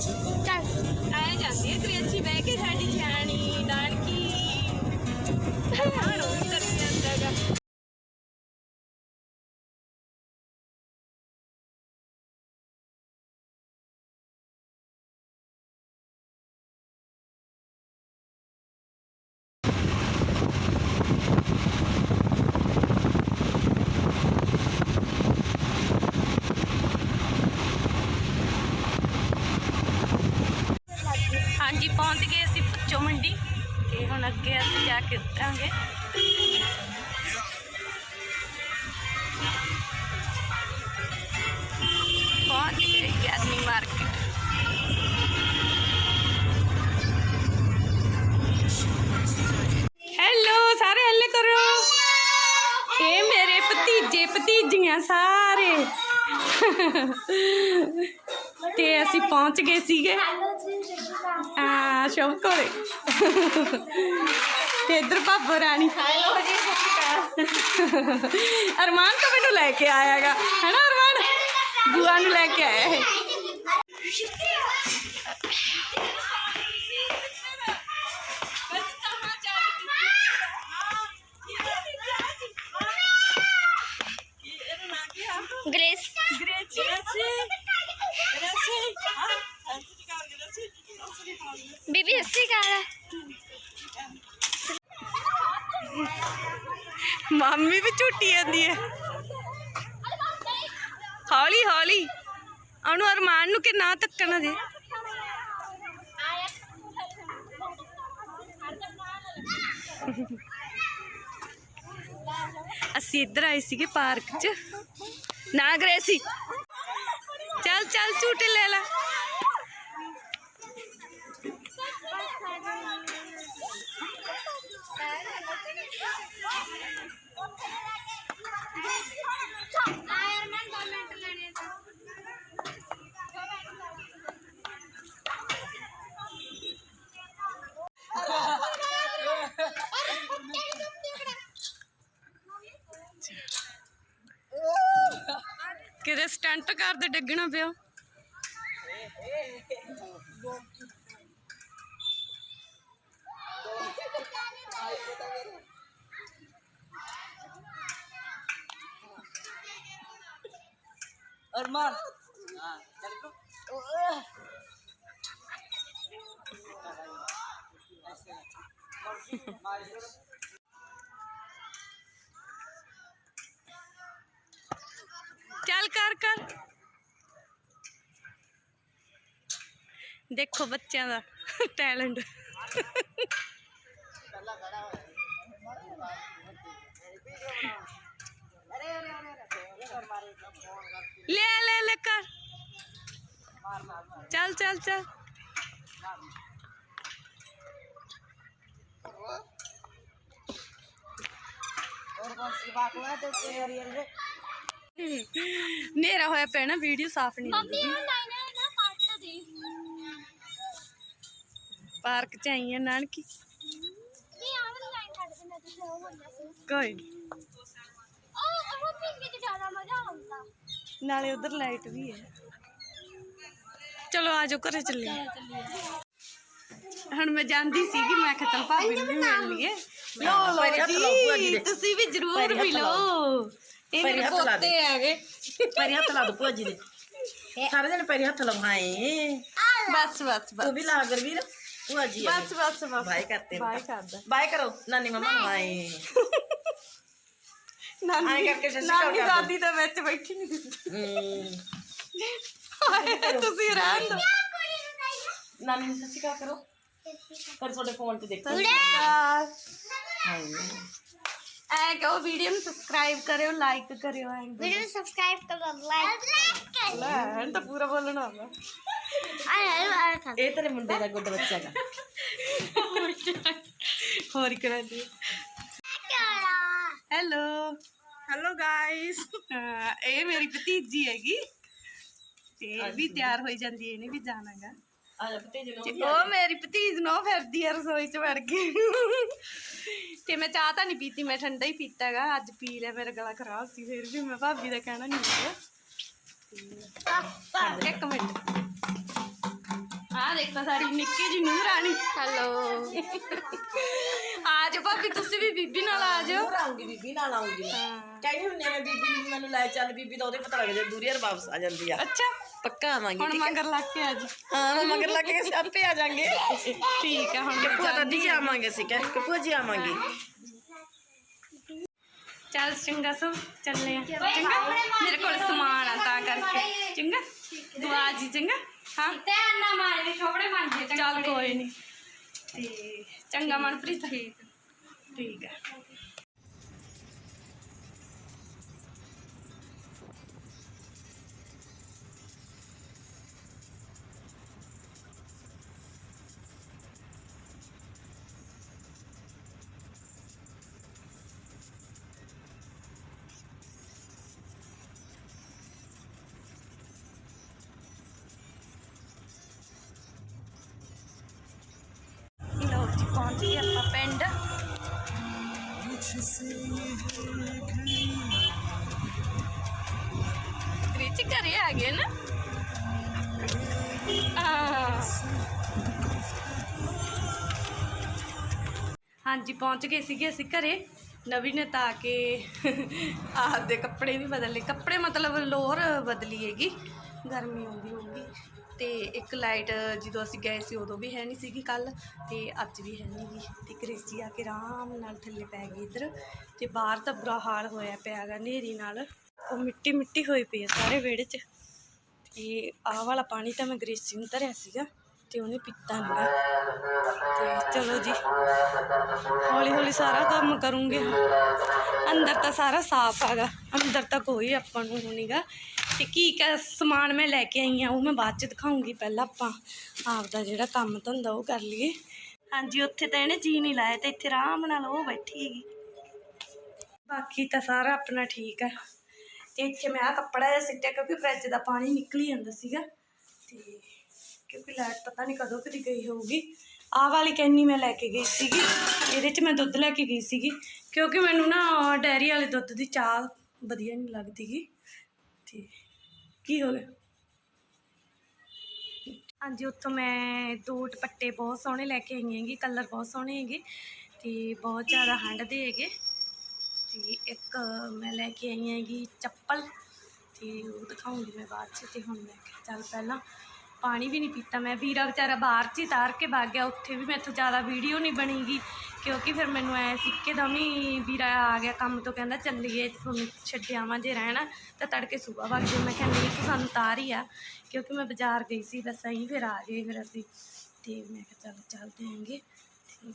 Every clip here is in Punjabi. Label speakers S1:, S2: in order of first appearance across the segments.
S1: ਚੱਲ ਆਇਆ ਜਾਂਦੀ ਹੈ ਗ੍ਰੇਸੀ ਅੱਗੇ ਅਸੀਂ ਜਾ ਕੇ ਉਤਰਾਂਗੇ ਪਹੁੰਚ ਗਏ ਗਿਆਨੀ ਮਾਰਕੀਟ? ਹੈਲੋ ਸਾਰੇ ਹੱਲੇ ਕਰੋ। ਇਹ ਮੇਰੇ ਭਤੀਜੇ ਭਤੀਜੀਆਂ ਸਾਰੇ। ਤੇ ਅਸੀਂ ਪਹੁੰਚ ਗਏ ਸੀਗੇ। ਆ ਸ਼ੁਭ ਕੋਲੇ ਤੇ ਇੱਧਰ ਭਾਬੋ ਰਾਣੀ। ਅਰਮਾਨ ਤਾਂ ਮੈਨੂੰ ਲੈ ਕੇ ਆਇਆਗਾ ਹੈਨਾ ਅਰਮਾਨ? ਬੁਆ ਨੂੰ ਲੈ ਕੇ ਆਇਆ ਹੈ। ਝੂਟੀ ਜਾਂਦੀ ਹੌਲੀ ਹੌਲੀ। ਉਹਨੂੰ ਅਰਮਾਨ ਨੂੰ ਕਿ ਨਾ ਧੱਕਣਾ ਦੇ ਅਸੀਂ ਇੱਧਰ ਆਏ ਸੀਗੇ ਪਾਰਕ 'ਚ। ਨਾ ਗ੍ਰੇਸੀ ਚੱਲ ਚੱਲ, ਝੂਟੇ ਲੈ ਲੈ। ਟੈਂਟ ਘਰ ਦੇ ਡਿੱਗਣਾ ਪਿਆ।
S2: ਅਰਮਾਨ।
S1: ਹਾਂ ਚੱਲ ਕੋ ਐਸੇ ਮਾਰ कर। कर देखो बच्चों का टैलेंट। ले ले ले, कर। चल चल चल।
S2: और कौन सी बात हुआ तो तेरी
S1: ਨੇਰਾ ਹੋਇਆ ਪਿਆ ਨਾ ਵੀਡੀਓ ਸਾਫ਼ ਨਹੀਂ
S3: ਮੰਮੀ ਆ ਲਾਈਨਾਂ ਨਾ ਕੱਟ ਦੇ
S1: ਪਾਰਕ ਚ ਆਈ ਆ ਨਾਨਕੀ
S3: ਕੀ ਆ ਵਾਲੀ ਲਾਈਨ ਕੱਟ ਦੇ ਮੈਂ ਤੇ ਉਹ ਬੋਲਿਆ ਸੀ
S1: ਕੋਈ
S3: ਉਹ ਉਹ ਪਿੰਗੇ ਤੇ ਜ਼ਿਆਦਾ ਮਜ਼ਾ ਆਉਂਦਾ
S1: ਨਾਲੇ ਉਧਰ ਲਾਈਟ ਵੀ ਹੈ ਚਲੋ ਆਜੋ ਘਰੇ ਚੱਲੀਏ ਹੁਣ ਮੈਂ ਜਾਂਦੀ ਸੀਗੀ ਮੈਂ ਖਤਲ ਭਾਬੀ ਨੂੰ ਮਿਲ ਲਈਏ ਲੋ ਲੋ
S2: ਜੀ
S1: ਤੁਸੀਂ ਵੀ ਜ਼ਰੂਰ ਮਿਲੋ ਇਹ ਮੇਰੇ
S2: ਹੱਥ ਲਾ ਦੇ। ਹੱਥ ਲਾ ਦੋ ਭੂਆ ਦੇ। ਸਾਰੇ ਜਣੇ ਪੈਰੀ ਹੱਥ ਲਵਾਏ
S1: ਬਸ ਬਸ ਬਸ
S2: ਤੂੰ ਵੀ ਲਾ ਗੁਰਵੀਰ। ਭੂਆ ਜੀ
S1: ਆ ਬਸ ਬਸ
S2: ਬਸ। ਬਾਏ ਕਰਤੇ
S1: ਬਾਏ ਕਰਦਾ।
S2: ਬਾਏ ਕਰੋ ਨਾਨੀ ਮਮਾ ਨੂੰ
S1: ਬਾਏ।
S2: ਆਏਂ ਕਰਕੇ ਸਤਿ ਸ਼੍ਰੀ
S1: ਨਾਨੀ ਦਾਦੀ ਤਾਂ ਵਿੱਚ ਬੈਠੀ ਨਹੀਂ ਦਿੱਤੀ ਹਮ, ਤੁਸੀਂ ਰਹਿਣ ਦਿਓ
S2: ਨਾਨੀ ਨੂੰ ਸਤਿ ਸ਼੍ਰੀ ਅਕਾਲ ਕਰੋ। ਕਰ ਤੁਹਾਡੇ ਫੋਨ ਤੇ
S1: ਦੇਖੋ। ਹਾਏ ਅਕਾਲ ਐ ਕਹੋ ਵੀਡੀਓ ਨੂੰ ਸਬਸਕ੍ਰਾਈਬ ਕਰਿਓ ਲਾਈਕ ਕਰਿਓ ਐਂ
S3: ਵੀਡੀਓ ਨੂੰ ਸਬਸਕ੍ਰਾਈਬ ਕਰੋ ਲਾਈਕ ਕਰੋ
S1: ਲੈ ਤਾਂ ਪੂਰਾ ਬੋਲਣਾ ਆਵਾ
S3: ਆਏ ਆਏ ਖਾ
S2: ਇਹ ਤੇਰੇ ਮੁੰਡੇ ਦਾ ਗੁੱਡ ਬੱਚਾ ਗਾ
S1: ਹੋਰ ਕਰਾ ਦੀ ਹੈਲੋ ਹੈਲੋ ਗਾਇਸ ਇਹ ਮੇਰੀ ਭਤੀਜੀ ਹੈਗੀ ਤੇ ਇਹ ਵੀ ਤਿਆਰ ਹੋਈ ਜਾਂਦੀ ਹੈ ਇਹਨੇ ਵੀ ਜਾਣਾਗਾ
S2: ਆ ਜਾ ਭਤੀਜੇ ਨੂੰ
S1: ਤੇ ਉਹ ਮੇਰੀ ਭਤੀਜ ਨੂੰ ਫਿਰਦੀ ਆ ਰਸੋਈ 'ਚ ਵੜ ਕੇ। ਤੇ ਮੈਂ ਚਾਹ ਤਾਂ ਨਹੀਂ ਪੀਤੀ ਮੈਂ ਠੰਡਾ ਹੀ ਪੀਤਾਗਾ ਅੱਜ ਪੀ ਲਿਆ ਮੇਰਾ ਗਲਾ ਖਰਾਬ ਸੀ ਫਿਰ ਵੀ ਮੈਂ ਭਾਬੀ ਦਾ ਕਹਿਣਾ ਨਹੀਂ ਲਿਆ ਇੱਕ ਮਿੰਟ। ਆ ਦੇਖੋ ਸਾਡੀ ਨਿੱਕੀ ਜੀ ਨੂਰ ਰਾਣੀ। ਹੈਲੋ। ਆ ਜਾਓ ਭਾਬੀ ਤੁਸੀਂ ਵੀ ਬੀਬੀ ਨਾਲ ਆ ਜਾਓ।
S2: ਆਉਂਗੀ ਬੀਬੀ ਨਾਲ ਆਉਂਗੀ। ਕਹਿੰਦੀ ਹੁੰਦੀ ਆ ਮੈਂ ਬੀਬੀ ਨੂੰ ਮੈਨੂੰ ਲੈ ਚੱਲ ਬੀਬੀ ਦਾ ਉਹਦੇ ਪਤਾ ਲੱਗ ਜਾ ਦੂਰੀ ਵਾਪਸ ਆ ਜਾਂਦੀ ਆ।
S1: ਅੱਛਾ।
S2: ਪੱਕਾ ਆਵਾਂਗੀ
S1: ਹੁਣ ਮਗਰ ਲੱਗ ਕੇ ਆ ਜੀ
S2: ਹਾਂ ਮੈਂ ਮਗਰ ਲੱਗ ਕੇ ਆਪੇ ਆ ਜਾਾਂਗੇ
S1: ਠੀਕ ਹੈ ਹੁਣ ਮੈਂ
S2: ਭੂਆ
S1: ਚੱਲਦੀ
S2: ਦਾਦੀ ਜੀ ਆਵਾਂਗੇ ਸੀ ਕਿ ਭੂਆ ਜੀ ਆਵਾਂਗੇ
S1: ਚੱਲ ਚੰਗਾ ਸੋ ਚੱਲੇ ਆ ਚੰਗਾ ਮੇਰੇ ਕੋਲ ਸਮਾਨ ਆ ਤਾਂ ਕਰਕੇ ਚੰਗਾ ਤੂੰ ਆ ਜੀ ਚੰਗਾ ਹਾਂ
S3: ਤੇ ਅੰਨਾ ਮਾਰੇ ਛੋਪੜੇ ਬਣ ਜੇ
S1: ਚੱਲ ਕੋਈ ਨਹੀਂ ਤੇ ਚੰਗਾ ਮਨਪ੍ਰੀਤ ਠੀਕ ਠੀਕ ਹੈ ਜੀ ਆਪਾਂ ਪਿੰਡ। ਰਿਚ ਘਰੇ ਆ ਗਏ ਨਾ। ਹਾਂਜੀ, ਪਹੁੰਚ ਗਏ ਸੀਗੇ ਅਸੀਂ ਘਰੇ। ਨਵੀਂ ਨੇ ਤਾਂ ਕੇ ਆਪਦੇ ਕੱਪੜੇ ਵੀ ਬਦਲ ਲਏ। ਕੱਪੜੇ ਮਤਲਬ ਲੋਅਰ ਬਦਲੀ ਹੈਗੀ। ਗਰਮੀ ਆਉਂਦੀ ਹੋਊਗੀ। ਤੇ ਇੱਕ ਲਾਈਟ ਜਦੋਂ ਅਸੀਂ ਗਏ ਸੀ ਉਦੋਂ ਵੀ ਹੈ ਨਹੀਂ ਸੀਗੀ ਕੱਲ ਤੇ ਅੱਜ ਵੀ ਹੈ ਨਹੀਂ ਗੀ। ਤੇ ਕ੍ਰਿਸੀ ਆ ਕੇ ਆਰਾਮ ਨਾਲ ਥੱਲੇ ਪੈ ਗਈ ਇੱਧਰ ਤੇ ਬਾਹਰ ਤਾਂ ਬੁਰਾ ਹਾਲ ਹੋਇਆ ਪਿਆ ਗਾ ਹਨੇਰੀ ਨਾਲ। ਉਹ ਮਿੱਟੀ ਮਿੱਟੀ ਹੋਈ ਪਈ ਆ ਸਾਰੇ ਵਿਹੜੇ 'ਚ। ਤੇ ਆਹ ਵਾਲਾ ਪਾਣੀ ਤਾਂ ਮੈਂ ਗ੍ਰੇਸੀ ਨੂੰ ਧਰਿਆ ਸੀਗਾ ਤੇ ਉਹਨੇ ਪੀਤਾ ਨਹੀਂ ਤੇ ਚਲੋ ਜੀ, ਹੌਲੀ ਹੌਲੀ ਸਾਰਾ ਕੰਮ ਕਰੂੰਗੇ। ਅੰਦਰ ਤਾਂ ਸਾਰਾ ਸਾਫ਼ ਹੈਗਾ ਅੰਦਰ ਤਾਂ ਕੋਈ ਆਪਾਂ ਨੂੰ ਨਹੀਂਗਾ ਤੇ ਕੀ ਕਾ ਸਮਾਨ ਮੈਂ ਲੈ ਕੇ ਆਈ ਆ, ਉਹ ਮੈਂ ਬਾਅਦ ਚ ਦਿਖਾਉਂਗੀ ਪਹਿਲਾਂ ਆਪਾਂ। ਆਪ ਦਾ ਜਿਹੜਾ ਕੰਮ ਧੰਦਾ ਉਹ ਕਰ ਲਈਏ। ਹਾਂਜੀ, ਉੱਥੇ ਤਾਂ ਇਹਨੇ ਜੀ ਨਹੀਂ ਲਾਇਆ, ਤੇ ਇੱਥੇ ਆਰਾਮ ਨਾਲ ਉਹ ਬੈਠੀ ਹੈਗੀ। ਬਾਕੀ ਤਾਂ ਸਾਰਾ ਆਪਣਾ ਠੀਕ ਆ। ਤੇ ਇੱਥੇ ਮੈਂ ਆ ਕੱਪੜਾ ਜਿਹਾ ਸਿੱਟਿਆ, ਕਿਉਂਕਿ ਫਰਿੱਜ ਦਾ ਪਾਣੀ ਨਿਕਲ ਹੀ ਜਾਂਦਾ ਸੀਗਾ। ਤੇ ਕਿਉਂਕਿ ਲਾਈਟ ਪਤਾ ਨਹੀਂ ਕਦੋਂ ਕਦੀ ਗਈ ਹੋਊਗੀ। ਆਹ ਵਾਲੀ ਕੈਨੀ ਮੈਂ ਲੈ ਕੇ ਗਈ ਸੀਗੀ। ਇਹਦੇ 'ਚ ਮੈਂ ਦੁੱਧ ਲੈ ਕੇ ਗਈ ਸੀਗੀ। ਕਿਉਂਕਿ ਮੈਨੂੰ ਨਾ, ਡੈਰੀ ਵਾਲੇ ਦੁੱਧ ਦੀ ਚਾਹ ਵਧੀਆ ਨਹੀਂ ਲੱਗਦੀਗੀ ਤੇ ਕੀ ਹੋ ਗਿਆ? ਹਾਂਜੀ, ਉੱਥੋਂ ਮੈਂ ਦੋ ਦੁਪੱਟੇ ਬਹੁਤ ਸੋਹਣੇ ਲੈ ਕੇ ਆਈ ਹੈਗੀ, ਕਲਰ ਬਹੁਤ ਸੋਹਣੇ ਹੈਗੇ ਤੇ ਬਹੁਤ ਜ਼ਿਆਦਾ ਹੰਡਦੇ ਹੈਗੇ। ਤੇ ਇੱਕ ਮੈਂ ਲੈ ਕੇ ਆਈ ਹੈਗੀ ਚੱਪਲ ਤੇ ਉਹ ਦਿਖਾਉਂਗੀ ਮੈਂ ਬਾਅਦ ਚ ਤੇ ਹੁਣ ਮੈਂ ਕਿਹਾ ਚੱਲ ਪਹਿਲਾਂ ਪਾਣੀ ਵੀ ਨਹੀਂ ਪੀਤਾ। ਮੈਂ ਵੀਰਾ ਵਿਚਾਰਾ ਬਾਹਰ ਚ ਹੀ ਤਾਰ ਕੇ ਭੱਗ ਗਿਆ। ਉੱਥੇ ਵੀ ਮੈਥੋਂ ਜ਼ਿਆਦਾ ਵੀਡੀਓ ਨਹੀਂ ਬਣੀਗੀ। ਕਿਉਂਕਿ ਫਿਰ ਮੈਨੂੰ ਐ ਸਿੱਕੇ ਦਾ ਵੀ ਵੀਰਾ ਆ ਗਿਆ ਕੰਮ ਤੋਂ, ਕਹਿੰਦਾ ਚੱਲੀਏ, ਤੁਹਾਨੂੰ ਛੱਡਿਆਵਾਂ ਜੇ ਰਹਿਣਾ, ਤਾਂ ਤੜਕੇ ਸੁਬਾਹ ਵਗ ਜਾਓ। ਮੈਂ ਕਿਹਾ, ਨਹੀਂ, ਤੂੰ ਸਾਨੂੰ ਤਾਰ ਹੀ ਆ। ਕਿਉਂਕਿ ਮੈਂ ਬਾਜ਼ਾਰ ਗਈ ਸੀ, ਬਸ ਅਸੀਂ ਫਿਰ ਆ ਗਏ ਫਿਰ ਅਸੀਂ। ਤੇ ਮੈਂ ਕਿਹਾ, ਚੱਲ ਚੱਲਦੇ ਆਂਗੇ ਤੇ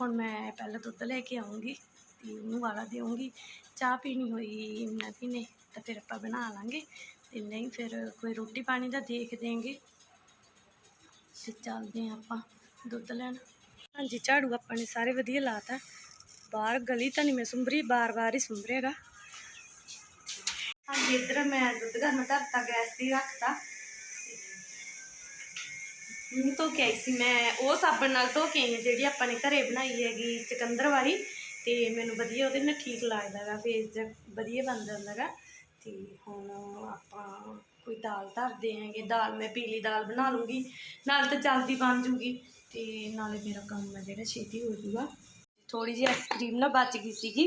S1: ਹੁਣ ਮੈਂ ਪਹਿਲਾਂ ਦੁੱਧ ਲੈ ਕੇ ਆਉਂਗੀ ਤੇ ਉਹਨੂੰ ਵਾਲਾ ਦੇਵਾਂਗੀ ਚਾਹ ਪੀਣੀ ਹੋਈ, ਮੈਂ ਪੀਨੇ ਤਾਂ ਫਿਰ ਆਪਾਂ ਬਣਾ ਲਾਂਗੇ। ਤੇ ਨਹੀਂ ਫਿਰ ਕੋਈ ਰੋਟੀ ਪਾਣੀ ਦਾ ਦੇਖ ਦੇਂਗੇ ਤੇ ਚੱਲਦੇ ਹਾਂ ਆਪਾਂ ਦੁੱਧ ਲੈਣ। ਹਾਂਜੀ, ਝਾੜੂ ਆਪਾਂ ਨੇ ਸਾਰੇ ਵਧੀਆ ਲਾਤਾ। ਬਾਹਰ ਗਲੀ ਤਾਂ ਨਹੀਂ ਮੈਂ ਸੁੰਭਰੀ ਬਾਰ-ਬਾਰ ਹੀ ਸੁੰਭਰੇਗਾ ਹਾਂਜੀ, ਇੱਧਰ ਮੈਂ ਦੁੱਧ ਗਰਮ ਕਰਤਾ ਗੈਸ ਤੇ ਰੱਖਤਾ। ਮੂੰਹ ਧੋ ਕੇ ਆਈ ਸੀ ਮੈਂ, ਉਹ ਸਾਬਣ ਨਾਲ ਧੋ ਕੇ ਆਈ ਹਾਂ, ਜਿਹੜੀ ਆਪਾਂ ਨੇ ਘਰੇ ਬਣਾਈ ਹੈਗੀ ਚਕੰਦਰ ਵਾਲੀ। ਤੇ ਮੈਨੂੰ ਵਧੀਆ ਉਹਦੇ ਨਾਲ ਠੀਕ ਲੱਗਦਾ ਗਾ ਫੇਸ ਵਧੀਆ ਬਣ ਜਾਂਦਾ ਗਾ ਤੇ ਹੁਣ ਆਪਾਂ ਕੋਈ ਦਾਲ ਧਰਦੇ ਆਂਗੇ ਦਾਲ ਮੈਂ ਪੀਲੀ ਦਾਲ ਬਣਾ ਲੂੰਗੀ ਨਾਲ ਤਾਂ ਜਲਦੀ ਬਣ ਜੂਗੀ, ਤੇ ਨਾਲੇ ਮੇਰਾ ਕੰਮ ਹੈ ਜਿਹੜਾ ਛੇਤੀ ਹੋ ਜੂਗਾ। ਥੋੜੀ ਜਿਹੀ ਆਈਸਕ੍ਰੀਮ ਨਾ ਬਚ ਗਈ ਸੀਗੀ,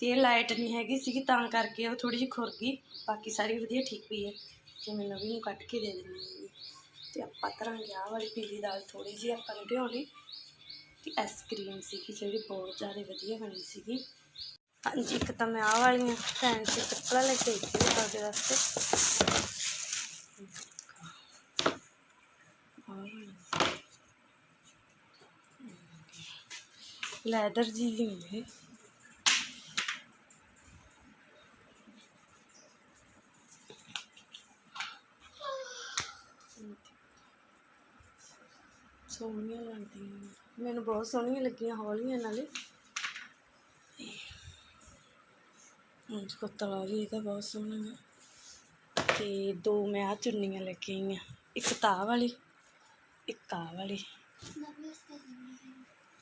S1: ਤੇ ਇਹ ਲਾਈਟ ਨਹੀਂ ਹੈਗੀ ਸੀਗੀ, ਤਾਂ ਕਰਕੇ ਉਹ ਥੋੜੀ ਜਿਹੀ ਖੁਰ ਗਈ, ਬਾਕੀ ਸਾਰੀ ਵਧੀਆ ਠੀਕ ਪਈ ਹੈ, ਤੇ ਮੈਂ ਨਵੀਂ ਨੂੰ ਕੱਟ ਕੇ ਦੇ ਦਿੰਦੀ ਹਾਂ ਤੇ ਆਪਾਂ ਧਰਾਂਗੇ ਆਹ ਵਾਲੀ ਪੀਲੀ ਦਾਲ ਥੋੜੀ ਜਿਹੀ ਆਪਾਂ ਨੇ ਲਈ, ਤੇ ਆਈਸਕ੍ਰੀਮ ਸੀਗੀ ਜਿਹੜੀ ਬਹੁਤ ਜ਼ਿਆਦਾ ਵਧੀਆ ਬਣੀ ਸੀਗੀ। ਹਾਂਜੀ, ਇੱਕ ਤਾਂ ਮੈਂ ਆਹ ਵਾਲੀਆਂ ਫੈਂਸੀ ਚੱਪਲਾਂ ਲੈ ਕੇ ਆਈ ਸੀ ਤੁਹਾਡੇ ਵਾਸਤੇ। ਲੈਦਰ ਜੀ ਦੀ ਨੇ। ਸੋਹਣੀਆਂ ਲੱਗਦੀਆਂ ਮੈਨੂੰ ਬਹੁਤ ਸੋਹਣੀਆਂ ਲੱਗੀਆਂ ਹੌਲੀਆਂ ਨਾਲੇ। ਹੁਣ ਕੁੱਤਲਾ ਵੀ ਇਹਦਾ ਬਹੁਤ ਸੋਹਣਾ ਹੈ ਤੇ ਦੋ ਮੈਂ ਆ ਚੁੰਨੀਆਂ ਲੈ ਕੇ ਆਈ ਆ। ਇੱਕ ਤਾਂ ਵਾਲੀ, ਇੱਕ ਆ ਵਾਲੀ।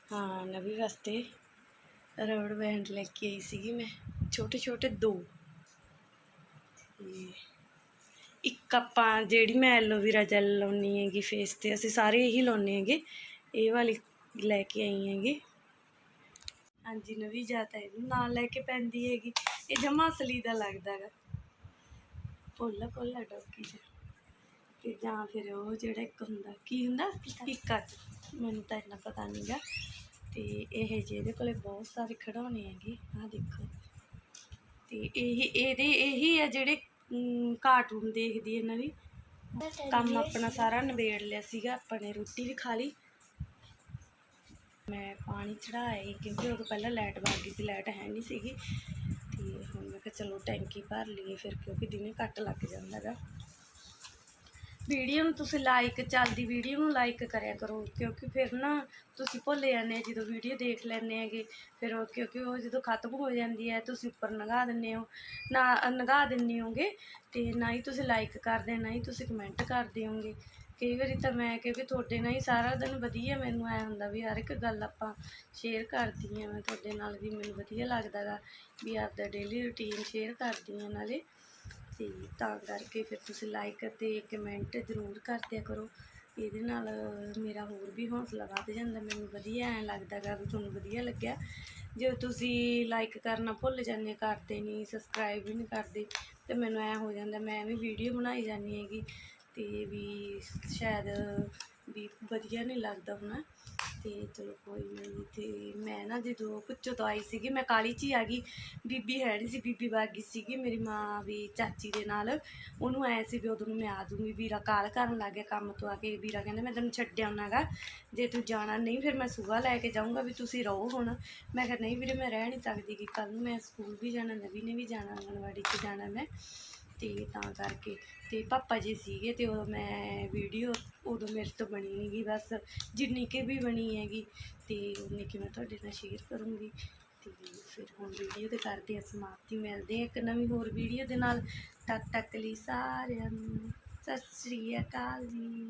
S1: ਹਾਂ, ਨਵੀਂ ਵਾਸਤੇ ਰਬੜ ਬੈਂਡ ਲੈ ਕੇ ਆਈ ਸੀਗੀ ਮੈਂ ਛੋਟੇ ਛੋਟੇ ਦੋ ਇੱਕ ਆਪਾਂ ਜਿਹੜੀ ਮੈਂ ਐਲੋਵੇਰਾ ਜੈਲ ਲਾਉਣੀ ਹੈਗੀ ਫੇਸ ਤੇ, ਅਸੀਂ ਸਾਰੇ ਇਹੀ ਲਾਉਣੇ ਹੈਗੇ। ਇਹ ਵਾਲੀ ਲੈ ਕੇ ਆਈ ਹੈਗੀ। ਹਾਂਜੀ, ਨਵੀਂ ਜਾਤ ਹੈ ਇਹਨੂੰ ਨਾਲ ਲੈ ਕੇ ਪੈਂਦੀ ਹੈਗੀ। ਇਹ ਜਮਾ ਅਸਲੀ ਦਾ ਲੱਗਦਾ ਹੈਗਾ ਭੋਲਾ ਭੋਲਾ ਡੋਕੀ ਜਿਹਾ ਤੇ ਜਾਂ ਫਿਰ ਉਹ ਜਿਹੜਾ ਇੱਕ ਹੁੰਦਾ, ਕੀ ਹੁੰਦਾ? ਟਿੱਕਾ ਮੈਨੂੰ ਤਾਂ ਇੰਨਾ ਪਤਾ ਨਹੀਂਗਾ ਤੇ ਇਹ ਜਿਹਦੇ ਕੋਲੇ ਬਹੁਤ ਸਾਰੇ ਖਿਡੌਣੇ ਹੈਗੇ, ਆਹ ਦੇਖੋ। ਤੇ ਇਹ, ਇਹਦੇ, ਇਹੀ ਆ ਜਿਹੜੇ ਕਾਰਟੂਨ ਦੇਖਦੀ ਇਹਨਾਂ ਨਵੀਂ। ਕੰਮ ਆਪਣਾ ਸਾਰਾ ਨਿਬੇੜ ਲਿਆ ਸੀਗਾ, ਆਪਾਂ ਨੇ ਰੋਟੀ ਵੀ ਖਾ ਲਈ। ਮੈਂ ਪਾਣੀ ਚੜਾਇਆ ਕਿਉਂਕਿ ਉਦੋਂ ਪਹਿਲਾਂ ਲਾਈਟ ਵਗ ਗਈ ਸੀ ਲਾਈਟ ਹੈ ਨਹੀਂ ਸੀਗੀ। ਹੁਣ ਮੈਂ ਕਿਹਾ ਚਲੋ ਟੈਂਕੀ ਭਰ ਲਈਏ ਫਿਰ ਕਿਉਂਕਿ ਦਿਨੇ ਘੱਟ ਲੱਗ ਜਾਂਦਾ ਗਾ। ਵੀਡੀਓ ਨੂੰ ਤੁਸੀਂ ਲਾਈਕ ਚੱਲਦੀ ਵੀਡੀਓ ਨੂੰ ਲਾਈਕ ਕਰਿਆ ਕਰੋ, ਕਿਉਂਕਿ ਫਿਰ ਨਾ ਤੁਸੀਂ ਭੁੱਲ ਜਾਂਦੇ ਜਦੋਂ ਵੀਡੀਓ ਦੇਖ ਲੈਂਦੇ ਹੈਗੇ, ਫਿਰ ਉਹ ਕਿਉਂਕਿ ਉਹ ਜਦੋਂ ਖਤਮ ਹੋ ਜਾਂਦੀ ਹੈ, ਤੁਸੀਂ ਉੱਪਰ ਲੰਘਾ ਦਿੰਦੇ ਹੋ, ਨਾ ਲੰਘਾ ਦਿੰਦੇ ਹੋਗੇ ਤੇ ਨਾ ਹੀ ਤੁਸੀਂ ਲਾਈਕ ਕਰਦੇ ਨਾ ਹੀ ਤੁਸੀਂ ਕਮੈਂਟ ਕਰਦੇ ਹੋਗੇ ਕਈ ਵਾਰੀ ਤਾਂ ਮੈਂ ਕਿਉਂਕਿ ਤੁਹਾਡੇ ਨਾਲ ਹੀ ਸਾਰਾ ਦਿਨ ਵਧੀਆ ਮੈਨੂੰ ਐ ਹੁੰਦਾ ਵੀ ਹਰ ਇੱਕ ਗੱਲ ਆਪਾਂ ਸ਼ੇਅਰ ਕਰਦੀ ਹਾਂ, ਮੈਂ ਤੁਹਾਡੇ ਨਾਲ ਵੀ ਮੈਨੂੰ ਵਧੀਆ ਲੱਗਦਾ ਗਾ, ਵੀ ਆਪਦਾ ਡੇਲੀ ਰੁਟੀਨ ਸ਼ੇਅਰ ਕਰਦੀ ਹਾਂ ਨਾਲੇ। ਤੇ ਤਾਂ ਕਰਕੇ ਫਿਰ ਤੁਸੀਂ ਲਾਈਕ ਅਤੇ ਕਮੈਂਟ ਜ਼ਰੂਰ ਕਰਦਿਆ ਕਰੋ। ਇਹਦੇ ਨਾਲ ਮੇਰਾ ਹੋਰ ਵੀ ਹੌਸਲਾ ਵੱਧ ਜਾਂਦਾ, ਮੈਨੂੰ ਵਧੀਆ ਐਂ ਲੱਗਦਾ ਗਾ ਵੀ ਤੁਹਾਨੂੰ ਵਧੀਆ ਲੱਗਿਆ। ਜੇ ਤੁਸੀਂ ਲਾਈਕ ਕਰਨਾ ਭੁੱਲ ਜਾਂਦੇ, ਕਰਦੇ ਨਹੀਂ ਸਬਸਕ੍ਰਾਈਬ ਵੀ ਨਹੀਂ ਕਰਦੇ, ਤੇ ਮੈਨੂੰ ਐਂ ਹੋ ਜਾਂਦਾ ਮੈਂ ਵੀ ਵੀਡੀਓ ਬਣਾਈ ਜਾਂਦੀ ਹੈਗੀ। ਤੇ ਵੀ ਸ਼ਾਇਦ ਵੀ ਵਧੀਆ ਨਹੀਂ ਲੱਗਦਾ ਹੋਣਾ। ਤੇ ਚਲੋ ਕੋਈ ਨਹੀਂ ਤੇ ਮੈਂ ਨਾ ਜਦੋਂ ਕੁੱਚੋ ਤੋਂ ਆਈ ਸੀਗੀ, ਮੈਂ ਕਾਲੀ ਚ ਹੀ ਆ ਗਈ, ਬੀਬੀ ਹੈ ਨਹੀਂ ਸੀ, ਬੀਬੀ ਵਗ ਗਈ ਸੀਗੀ, ਮੇਰੀ ਮਾਂ ਵੀ ਚਾਚੀ ਦੇ ਨਾਲ। ਉਹਨੂੰ ਐ ਸੀ ਵੀ ਉਦੋਂ ਨੂੰ ਮੈਂ ਆ ਜੂੰਗੀ ਵੀਰਾ ਕਾਲ ਕਰਨ ਲੱਗ ਗਿਆ ਕੰਮ ਤੋਂ ਆ ਕੇ, ਵੀਰਾ ਕਹਿੰਦਾ ਮੈਂ ਤੈਨੂੰ ਛੱਡ ਆਉਣਾਗਾ ਜੇ ਤੂੰ ਜਾਣਾ ਨਹੀਂ, ਫਿਰ ਮੈਂ ਸੁਬਾਹ ਲੈ ਕੇ ਜਾਊਂਗਾ ਵੀ ਤੁਸੀਂ ਰਹੋ ਹੁਣ। ਮੈਂ ਕਿਹਾ ਨਹੀਂ ਵੀਰੇ, ਮੈਂ ਰਹਿ ਨਹੀਂ ਸਕਦੀ ਕਿ ਕੱਲ ਨੂੰ ਮੈਂ ਸਕੂਲ ਵੀ ਜਾਣਾ, ਨਵੀਂ ਨੇ ਵੀ ਜਾਣਾ, ਆਂਗਣਵਾੜੀ 'ਚ ਜਾਣਾ ਮੈਂ। ਤੇ ਤਾਂ ਕਰਕੇ। ਤੇ ਪਾਪਾ ਜੀ ਸੀਗੇ ਤੇ ਉਹ ਮੈਂ ਵੀਡੀਓ, ਉਦੋਂ ਮੇਰੇ ਤੋਂ ਬਣੀ ਨਹੀਂ ਬਸ, ਜਿੰਨੀ ਕਿ ਵੀ ਬਣੀ ਹੈਗੀ। ਤੇ ਉਨੀ ਕਿ ਮੈਂ ਤੁਹਾਡੇ ਨਾਲ ਸ਼ੇਅਰ ਕਰੂੰਗੀ। ਤੇ ਫਿਰ ਹੁਣ ਵੀਡੀਓ ਤੇ ਕਰਦੇ ਹਾਂ ਸਮਾਪਤੀ। ਮਿਲਦੇ ਹਾਂ ਇੱਕ ਨਵੀਂ ਹੋਰ ਵੀਡੀਓ ਦੇ ਨਾਲ। ਤਦ ਤੱਕ ਲਈ ਸਾਰਿਆਂ ਨੂੰ ਸਤਿ ਸ੍ਰੀ ਅਕਾਲ ਜੀ।